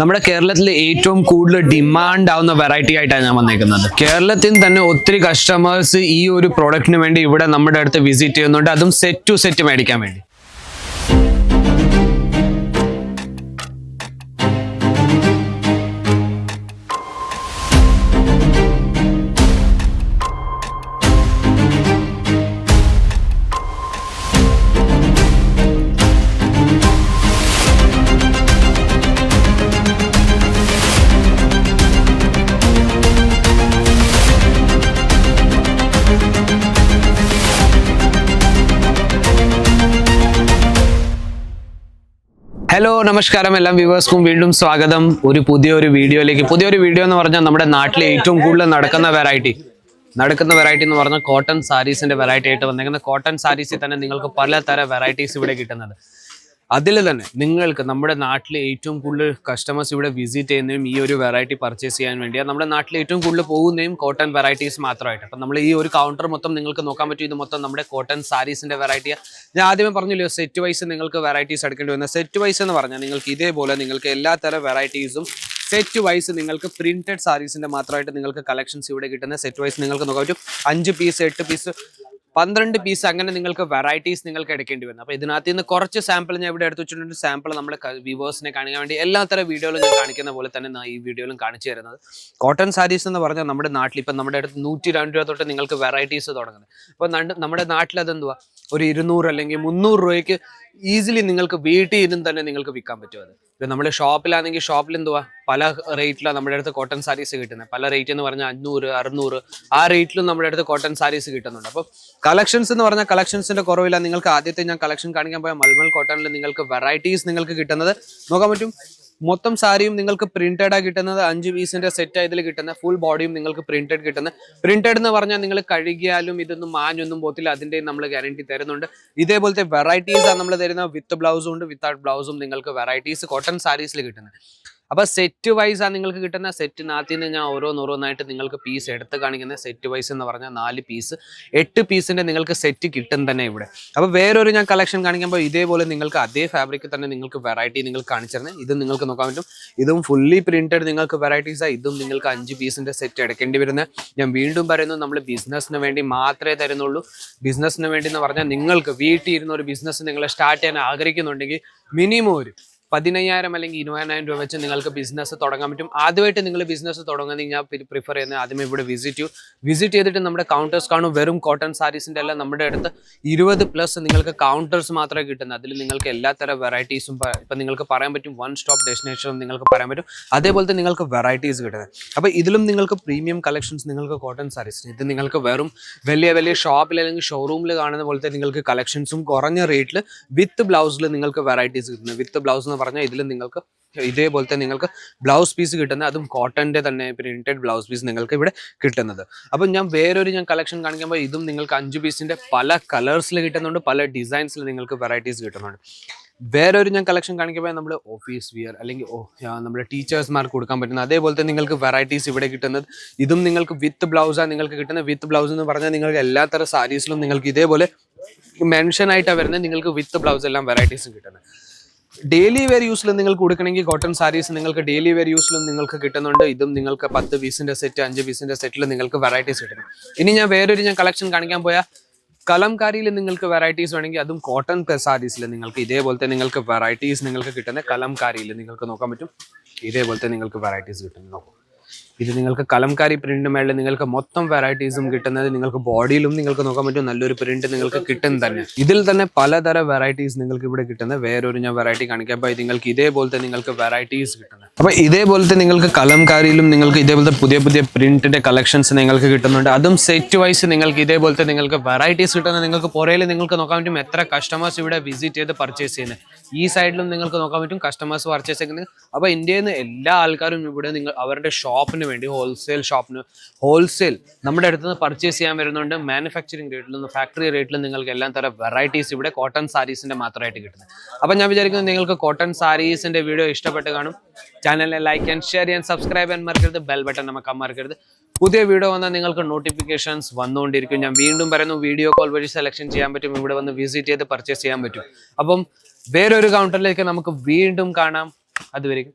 നമ്മുടെ കേരളത്തിൽ ഏറ്റവും കൂടുതൽ ഡിമാൻഡ് ആവുന്ന വെറൈറ്റി ആയിട്ടാണ് ഞാൻ വന്നേക്കുന്നത്. കേരളത്തിൽ തന്നെ ഒത്തിരി കസ്റ്റമേഴ്സ് ഈ ഒരു പ്രോഡക്റ്റിന് വേണ്ടി ഇവിടെ നമ്മുടെ അടുത്ത് വിസിറ്റ് ചെയ്യുന്നുണ്ട്. അതും സെറ്റ് ടു സെറ്റ് മേടിക്കാൻ വേണ്ടി. ഹലോ നമസ്കാരം എല്ലാം വ്യൂവേഴ്സ്ക്കും വീണ്ടും സ്വാഗതം. ഒരു പുതിയൊരു വീഡിയോയിലേക്ക്. പുതിയൊരു വീഡിയോ എന്ന് പറഞ്ഞാൽ നമ്മുടെ നാട്ടിലെ ഏറ്റവും കൂടുതൽ നടക്കുന്ന വെറൈറ്റി നടക്കുന്ന വെറൈറ്റി എന്ന് പറഞ്ഞാൽ കോട്ടൺ സാരീസിന്റെ വെറൈറ്റി ആയിട്ട് വന്നേക്കുന്ന കോട്ടൺ സാരീസിൽ തന്നെ നിങ്ങൾക്ക് പലതരം വെറൈറ്റീസ് ഇവിടെ കിട്ടുന്നത് അതിൽ തന്നെ നിങ്ങൾക്ക് നമ്മുടെ നാട്ടിലെ ഏറ്റവും കൂടുതൽ കസ്റ്റമേഴ്സ് ഇവിടെ വിസിറ്റ് ചെയ്യുന്നതും ഈ ഒരു വെറൈറ്റി പർച്ചേസ് ചെയ്യാൻ വേണ്ടിയാണ് നമ്മുടെ നാട്ടിൽ ഏറ്റവും കൂടുതൽ പോകുന്നതും കോട്ടൺ വെറൈറ്റീസ് മാത്രമായിട്ട്. അപ്പം നമ്മൾ ഈ ഒരു കൗണ്ടർ മൊത്തം നിങ്ങൾക്ക് നോക്കാൻ പറ്റും. ഇത് മൊത്തം നമ്മുടെ കോട്ടൺ സാരീസിന്റെ വെറൈറ്റിയാണ് ഞാൻ ആദ്യമേ പറഞ്ഞില്ലയോ സെറ്റ് വൈസ് നിങ്ങൾക്ക് വെറൈറ്റീസ് എടുക്കേണ്ടി വന്ന സെറ്റ് വൈസ് എന്ന് പറഞ്ഞാൽ നിങ്ങൾക്ക് ഇതേപോലെ നിങ്ങൾക്ക് എല്ലാ തരം വെറൈറ്റീസും സെറ്റ് വൈസ് നിങ്ങൾക്ക് പ്രിന്റഡ് സാരീസിന്റെ മാത്രമായിട്ട് നിങ്ങൾക്ക് കളക്ഷൻസ് ഇവിടെ കിട്ടുന്ന സെറ്റ് വൈസ് നിങ്ങൾക്ക് നോക്കാൻ പറ്റും. അഞ്ച് പീസ് എട്ട് പീസ് പന്ത്രണ്ട് പീസ് അങ്ങനെ നിങ്ങൾക്ക് വെറൈറ്റീസ് നിങ്ങൾക്ക് എടുക്കേണ്ടി വരും അപ്പോൾ ഇതിനകത്ത് നിന്ന് കുറച്ച് സാമ്പിൾ ഞാൻ ഇവിടെ എടുത്ത് വെച്ചിട്ടുണ്ട്. സാമ്പിൾ നമ്മുടെ വ്യൂവേഴ്സിനെ കാണിക്കാൻ വേണ്ടി എല്ലാ തരം വീഡിയോയിലും ഞാൻ കാണിക്കുന്ന പോലെ തന്നെ ഈ വീഡിയോയിലും കാണിച്ചു തരുന്നത്. കോട്ടൺ സാരീസ് എന്ന് പറഞ്ഞാൽ നമ്മുടെ നാട്ടിൽ ഇപ്പം നമ്മുടെ അടുത്ത് നൂറ്റി രണ്ട് രൂപ തൊട്ട് നിങ്ങൾക്ക് വെറൈറ്റീസ് തുടങ്ങുന്നത്. അപ്പോൾ നമ്മുടെ നാട്ടിൽ അതെന്തുവാ? ഒരു ഇരുന്നൂറ് അല്ലെങ്കിൽ മുന്നൂറ് രൂപയ്ക്ക് ഈസിലി നിങ്ങൾക്ക് വീട്ടിൽ ഇരുന്ന് തന്നെ നിങ്ങൾക്ക് വിൽക്കാൻ പറ്റും അത്. ഇപ്പം നമ്മുടെ ഷോപ്പിലാണെങ്കിൽ ഷോപ്പിൽ എന്തുവാ? പല റേറ്റിലാണ് നമ്മുടെ അടുത്ത് കോട്ടൺ സാരീസ് കിട്ടുന്നത് പല റേറ്റ് എന്ന് പറഞ്ഞാൽ അഞ്ഞൂറ് അറുന്നൂറ് ആ റേറ്റിലും നമ്മുടെ അടുത്ത് കോട്ടൺ സാരീസ് കിട്ടുന്നുണ്ട്. അപ്പോൾ കളക്ഷൻസ് എന്ന് പറഞ്ഞാൽ കളക്ഷൻസിന്റെ കുറവില്ല നിങ്ങൾക്ക് ആദ്യത്തെ ഞാൻ കളക്ഷൻ കാണിക്കാൻ പോയാൽ മൽമൽ കോട്ടണിൽ നിങ്ങൾക്ക് വെറൈറ്റീസ് നിങ്ങൾക്ക് കിട്ടുന്നത്. നോക്കാൻ പറ്റും? മൊത്തം സാരിയും നിങ്ങൾക്ക് പ്രിന്റഡാ കിട്ടുന്നത് അഞ്ച് പീസിന്റെ സെറ്റ് ഇതിൽ കിട്ടുന്ന ഫുൾ ബോഡിയും നിങ്ങൾക്ക് പ്രിന്റഡ് കിട്ടുന്ന. പ്രിന്റഡ് എന്ന് പറഞ്ഞാൽ നിങ്ങൾ കഴുകിയാലും ഇതൊന്നും മാഞ്ഞൊന്നും പോത്തില്ല അതിന്റെ നമ്മൾ ഗ്യാരണ്ടി തരുന്നുണ്ട്. ഇതേപോലത്തെ വെറൈറ്റീസ് ആണ് നമ്മൾ തരുന്ന വിത്ത് ബ്ലൗസും ഉണ്ട്. വിത്തൗട്ട് ബ്ലൗസും നിങ്ങൾക്ക് വെറൈറ്റീസ് കോട്ടൺ സാരീസിൽ കിട്ടുന്നത്. അപ്പൊ സെറ്റ് വൈസ് ആണ് നിങ്ങൾക്ക് കിട്ടുന്ന സെറ്റിനകത്ത് നിന്ന് ഞാൻ ഓരോന്നോരോന്നായിട്ട് നിങ്ങൾക്ക് പീസ് എടുത്ത് കാണിക്കുന്ന സെറ്റ് വൈസ് എന്ന് പറഞ്ഞാൽ നാല് പീസ് എട്ട് പീസിന്റെ നിങ്ങൾക്ക് സെറ്റ് കിട്ടും തന്നെ ഇവിടെ. അപ്പൊ വേറൊരു ഞാൻ കളക്ഷൻ കാണിക്കുമ്പോൾ ഇതേപോലെ നിങ്ങൾക്ക് അതേ ഫാബ്രിക് തന്നെ നിങ്ങൾക്ക് വെറൈറ്റി നിങ്ങൾക്ക് കാണിച്ചിരുന്നത് ഇത് നിങ്ങൾക്ക് നോക്കാൻ പറ്റും. ഇതും ഫുള്ളി പ്രിന്റഡ് നിങ്ങൾക്ക് വെറൈറ്റീസ് ഇതും നിങ്ങൾക്ക് അഞ്ച് പീസിന്റെ സെറ്റ് എടുക്കേണ്ടി വരുന്നത് ഞാൻ വീണ്ടും പറയുന്നു നമ്മൾ ബിസിനസ്സിന് വേണ്ടി മാത്രമേ തരുന്നുള്ളൂ. ബിസിനസ്സിന് വേണ്ടി എന്ന് പറഞ്ഞാൽ നിങ്ങൾക്ക് വീട്ടിൽ ഇരുന്ന ഒരു ബിസിനസ് നിങ്ങൾ സ്റ്റാർട്ട് ചെയ്യാൻ ആഗ്രഹിക്കുന്നുണ്ടെങ്കിൽ മിനിമം ഒരു പതിനയ്യായിരം അല്ലെങ്കിൽ ഇരുപതിനായിരം രൂപ വെച്ച് നിങ്ങൾക്ക് ബിസിനസ് തുടങ്ങാൻ പറ്റും. ആദ്യമായിട്ട് നിങ്ങൾ ബിസിനസ് തുടങ്ങുന്നത് ഞാൻ പ്രിഫർ ചെയ്യുന്നത് ആദ്യമേ ഇവിടെ വിസിറ്റ് ചെയ്യൂ. വിസിറ്റ് ചെയ്തിട്ട് നമ്മുടെ കൗണ്ടേഴ്സ് കാണും. വെറും കോട്ടൺ സാരീസിന്റെ എല്ലാം നമ്മുടെ അടുത്ത് ഇരുപത് പ്ലസ് നിങ്ങൾക്ക് കൗണ്ടേഴ്സ് മാത്രമേ കിട്ടുന്നത് അതിൽ നിങ്ങൾക്ക് എല്ലാ തരം വെറൈറ്റീസും ഇപ്പം നിങ്ങൾക്ക് പറയാൻ പറ്റും വൺ സ്റ്റോപ്പ് ഡെസ്റ്റിനേഷനും നിങ്ങൾക്ക് പറയാൻ പറ്റും. അതേപോലെ തന്നെ നിങ്ങൾക്ക് വെറൈറ്റീസ് കിട്ടുന്നത്. അപ്പോൾ ഇതിലും നിങ്ങൾക്ക് പ്രീമിയം കളക്ഷൻസ് നിങ്ങൾക്ക് കോട്ടൺ സാരീസ് ഇത് നിങ്ങൾക്ക് വെറും വലിയ വലിയ ഷോപ്പിൽ അല്ലെങ്കിൽ ഷോറൂമിൽ കാണുന്ന പോലത്തെ നിങ്ങൾക്ക് കളക്ഷൻസും കുറഞ്ഞ റേറ്റിൽ വിത്ത് ബ്ലൗസിൽ നിങ്ങൾക്ക് വെറൈറ്റീസ് കിട്ടുന്നത്. വിത്ത് ബ്ലൗസ് എന്ന് പറഞ്ഞാൽ ഇതിൽ നിങ്ങൾക്ക് ഇതേപോലത്തെ നിങ്ങൾക്ക് ബ്ലൗസ് പീസ് കിട്ടുന്നത് അതും കോട്ടന്റെ തന്നെ പ്രിന്റഡ് ബ്ലൗസ് പീസ് നിങ്ങൾക്ക് ഇവിടെ കിട്ടുന്നത്. അപ്പം ഞാൻ വേറൊരു ഞാൻ കളക്ഷൻ കാണിക്കുമ്പോൾ ഇതും നിങ്ങൾക്ക് അഞ്ച് പീസിന്റെ പല കളേഴ്സിൽ കിട്ടുന്നുണ്ട് പല ഡിസൈൻസിൽ നിങ്ങൾക്ക് വെറൈറ്റീസ് കിട്ടുന്നുണ്ട്. വേറൊരു ഞാൻ കളക്ഷൻ കാണിക്കുമ്പോൾ നമ്മൾ ഓഫീസ് വിയർ അല്ലെങ്കിൽ നമ്മുടെ ടീച്ചേഴ്സ്മാർക്ക് കൊടുക്കാൻ പറ്റുന്ന അതേപോലത്തെ നിങ്ങൾക്ക് വെറൈറ്റീസ് ഇവിടെ കിട്ടുന്നത്. ഇതും നിങ്ങൾക്ക് വിത്ത് ബ്ലൗസാണ് നിങ്ങൾക്ക് കിട്ടുന്നത് വിത്ത് ബ്ലൗസ് എന്ന് പറഞ്ഞാൽ നിങ്ങൾക്ക് എല്ലാ തരം സാരീസിലും നിങ്ങൾക്ക് ഇതേപോലെ മെൻഷൻ ആയിട്ടാണ് വരുന്നത് നിങ്ങൾക്ക് വിത്ത് ബ്ലൗസ് എല്ലാം വെറൈറ്റീസും കിട്ടുന്നത്. ഡെയിലി വെയർ യൂസിൽ നിങ്ങൾക്ക് കൊടുക്കണമെങ്കിൽ കോട്ടൺ സാരീസ് നിങ്ങൾക്ക് ഡെയിലി വെയർ യൂസിലും നിങ്ങൾക്ക് കിട്ടുന്നുണ്ട്. ഇതും നിങ്ങൾക്ക് പത്ത് പീസിന്റെ സെറ്റ് അഞ്ച് പീസിന്റെ സെറ്റിൽ നിങ്ങൾക്ക് വെറൈറ്റീസ് കിട്ടും. ഇനി ഞാൻ വേറൊരു ഞാൻ കളക്ഷൻ കാണിക്കാൻ പോയാൽ കലംകാരിയിൽ നിങ്ങൾക്ക് വെറൈറ്റീസ് വേണമെങ്കിൽ അതും കോട്ടൺ സാരീസിൽ നിങ്ങൾക്ക് ഇതേപോലത്തെ നിങ്ങൾക്ക് വെറൈറ്റീസ് നിങ്ങൾക്ക് കിട്ടുന്ന കലംകാരിയിൽ നിങ്ങൾക്ക് നോക്കാൻ പറ്റും. ഇതേപോലത്തെ നിങ്ങൾക്ക് വെറൈറ്റീസ് കിട്ടുന്നത് നോക്കൂ. ഇത് നിങ്ങൾക്ക് കലംകാരി പ്രിന്റ് മേളിൽ നിങ്ങൾക്ക് മൊത്തം വെറൈറ്റീസും കിട്ടുന്നത് നിങ്ങൾക്ക് ബോഡിയിലും നിങ്ങൾക്ക് നോക്കാൻ പറ്റും. നല്ലൊരു പ്രിന്റ് നിങ്ങൾക്ക് കിട്ടും തന്നെ. ഇതിൽ തന്നെ പലതരം വെറൈറ്റീസ് നിങ്ങൾക്ക് ഇവിടെ കിട്ടുന്നത്. വേറൊരു ഞാൻ വെറൈറ്റി കാണിക്കാം. അപ്പൊ നിങ്ങൾക്ക് ഇതേപോലത്തെ നിങ്ങൾക്ക് വെറൈറ്റീസ് കിട്ടുന്നത്. അപ്പൊ ഇതേപോലത്തെ നിങ്ങൾക്ക് കലംകാരിയിലും നിങ്ങൾക്ക് ഇതേപോലത്തെ പുതിയ പുതിയ പ്രിന്റിന്റെ കളക്ഷൻസ് നിങ്ങൾക്ക് കിട്ടുന്നുണ്ട്. അതും സെറ്റ് വൈസ് നിങ്ങൾക്ക് ഇതേപോലത്തെ നിങ്ങൾക്ക് വെറൈറ്റീസ് കിട്ടുന്നത് നിങ്ങൾക്ക് പുറയിൽ നിങ്ങൾക്ക് നോക്കാൻ പറ്റും. എത്ര കസ്റ്റമേഴ്സ് ഇവിടെ വിസിറ്റ് ചെയ്ത് പർച്ചേസ് ചെയ്യുന്നത്. ഈ സൈഡിലും നിങ്ങൾക്ക് നോക്കാൻ പറ്റും. കസ്റ്റമേഴ്സ് പർച്ചേസ് ചെയ്യുന്നത്. അപ്പോൾ ഇന്ത്യയിൽ നിന്ന് എല്ലാ ആൾക്കാരും ഇവിടെ നിങ്ങൾ അവരുടെ ഷോപ്പിന് വേണ്ടി ഹോൾസെയിൽ ഷോപ്പിന് ഹോൾസെയിൽ നമ്മുടെ അടുത്ത് നിന്ന് പർച്ചേസ് ചെയ്യാൻ വരുന്നുണ്ട് മാനുഫാക്ചറിങ് റേറ്റിൽ നിന്ന് ഫാക്ടറി റേറ്റിൽ നിങ്ങൾക്ക് എല്ലാം തരം വെറൈറ്റീസ് ഇവിടെ കോട്ടൺ സാരീസിന്റെ മാത്രമായിട്ട് കിട്ടുന്നത്. അപ്പം ഞാൻ വിചാരിക്കുന്നു നിങ്ങൾക്ക് കോട്ടൺ സാരീസിന്റെ വീഡിയോ ഇഷ്ടപ്പെട്ട് കാണും. ചാനലിനെ ലൈക്ക് ആൻഡ് ഷെയർ ചെയ്യാൻ സബ്സ്ക്രൈബ് ചെയ്യാൻ മറക്കരുത്. ബെൽ ബട്ടൺ നമുക്ക് മറക്കരുത് പുതിയ വീഡിയോ വന്നാൽ നിങ്ങൾക്ക് നോട്ടിഫിക്കേഷൻസ് വന്നുകൊണ്ടിരിക്കും. ഞാൻ വീണ്ടും പറയുന്നു വീഡിയോ കോൾ വഴി സെലക്ഷൻ ചെയ്യാൻ പറ്റും. ഇവിടെ വന്ന് വിസിറ്റ് ചെയ്ത് പർച്ചേസ് ചെയ്യാൻ പറ്റും. അപ്പം വേറൊരു കൗണ്ടറിലേക്ക് നമുക്ക് വീണ്ടും കാണാം. അതുവരെയും